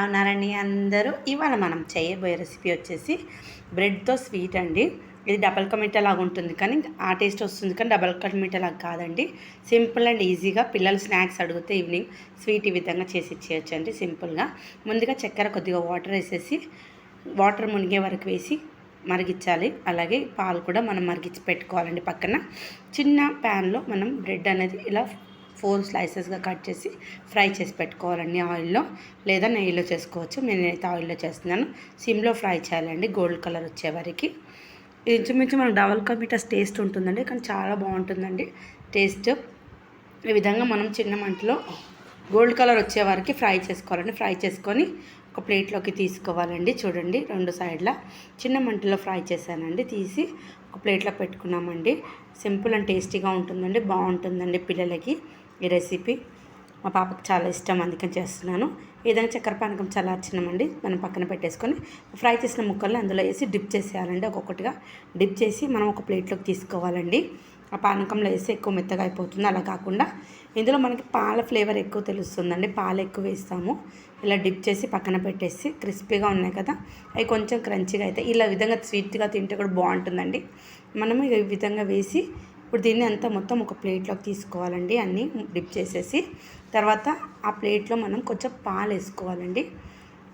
ఎలా ఉన్నారండి అందరూ. ఇవాళ మనం చేయబోయే రెసిపీ వచ్చేసి బ్రెడ్తో స్వీట్ అండి. ఇది డబల్ కమిటా లాగా ఉంటుంది కానీ ఆ టేస్ట్ వస్తుంది కానీ డబల్ కమిటా లాగా కాదండి. సింపుల్ అండ్ ఈజీగా పిల్లలు స్నాక్స్ అడిగితే ఈవినింగ్ స్వీట్ ఈ విధంగా చేసి ఇచ్చేయచ్చు అండి సింపుల్గా ముందుగా చక్కెర కొద్దిగా వాటర్ వేసేసి వాటర్ మునిగే వరకు వేసి మరిగించాలి. అలాగే పాలు కూడా మనం మరిగించి పెట్టుకోవాలండి పక్కన. చిన్న ప్యాన్లో మనం బ్రెడ్ అనేది ఇలా ఫోర్ స్లైసెస్గా కట్ చేసి ఫ్రై చేసి పెట్టుకోవాలండి ఆయిల్లో లేదా నెయ్యిలో చేసుకోవచ్చు. నేనైతే ఆయిల్లో చేస్తున్నాను. సిమ్లో ఫ్రై చేయాలండి. గోల్డ్ కలర్ వచ్చే వరకు. ఇంచుమించు మనకు డబల్ కమిటస్ టేస్ట్ ఉంటుందండి. కానీ చాలా బాగుంటుందండి. టేస్ట్ ఈ విధంగా మనం చిన్న మంటలో గోల్డ్ కలర్ వచ్చే వరకు ఫ్రై చేసుకోవాలండి. ఫ్రై చేసుకొని ఒక ప్లేట్లోకి తీసుకోవాలండి. చూడండి రెండు సైడ్ల చిన్న మంటలో ఫ్రై చేశానండి. తీసి ఒక ప్లేట్లో పెట్టుకున్నామండి. సింపుల్ అండ్ టేస్టీగా ఉంటుందండి. బాగుంటుందండి పిల్లలకి. ఈ రెసిపీ మా పాపకు చాలా ఇష్టం అందుకని చేస్తున్నాను. ఏదైనా చక్కెర పానకం చల్లార్చినామండి మనం పక్కన పెట్టేసుకొని ఫ్రై చేసిన ముక్కల్ని అందులో వేసి డిప్ చేసేయాలండి. ఒక్కొక్కటిగా డిప్ చేసి మనం ఒక ప్లేట్లోకి తీసుకోవాలండి. ఆ పానకంలో వేసి ఎక్కువ మెత్తగా అయిపోతుంది. అలా కాకుండా ఇందులో మనకి పాల ఫ్లేవర్ ఎక్కువ తెలుస్తుందండి. పాలు ఎక్కువ వేస్తాము. ఇలా డిప్ చేసి పక్కన పెట్టేసి క్రిస్పీగా ఉన్నాయి కదా అవి కొంచెం క్రంచిగా అయితే ఇలా విధంగా స్వీట్గా తింటే కూడా బాగుంటుందండి. మనము ఈ విధంగా వేసి ఇప్పుడు దీన్ని అంతా మొత్తం ఒక ప్లేట్లోకి తీసుకోవాలండి. అన్నీ డిప్ చేసేసి తర్వాత ఆ ప్లేట్లో మనం కొంచెం పాలు వేసుకోవాలండి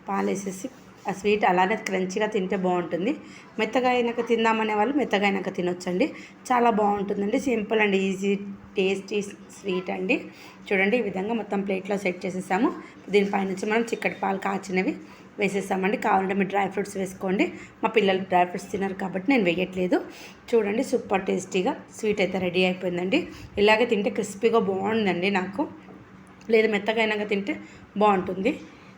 పాలు వేసేసి ఆ స్వీట్ అలానే క్రంచిగా తింటే బాగుంటుంది. మెత్తగా అయినాక తిందామనే వాళ్ళు మెత్తగా అయినాక తినొచ్చండి. చాలా బాగుంటుందండి. Simple and easy tasty sweet అండి. చూడండి ఈ విధంగా మొత్తం ప్లేట్లో సెట్ చేసేసాము. దీనిపైనుంచి మనం చిక్కటి పాలు కాచినవి వేసేసామండి. కావాలంటే మీరు డ్రై ఫ్రూట్స్ వేసుకోండి. మా పిల్లలు డ్రై ఫ్రూట్స్ తినరు కాబట్టి నేను వేయట్లేదు. చూడండి సూపర్ టేస్టీగా స్వీట్ అయితే రెడీ అయిపోయిందండి. ఇలాగే తింటే క్రిస్పీగా బాగుందండి నాకు. లేదు మెత్తగా అయినాక తింటే బాగుంటుంది.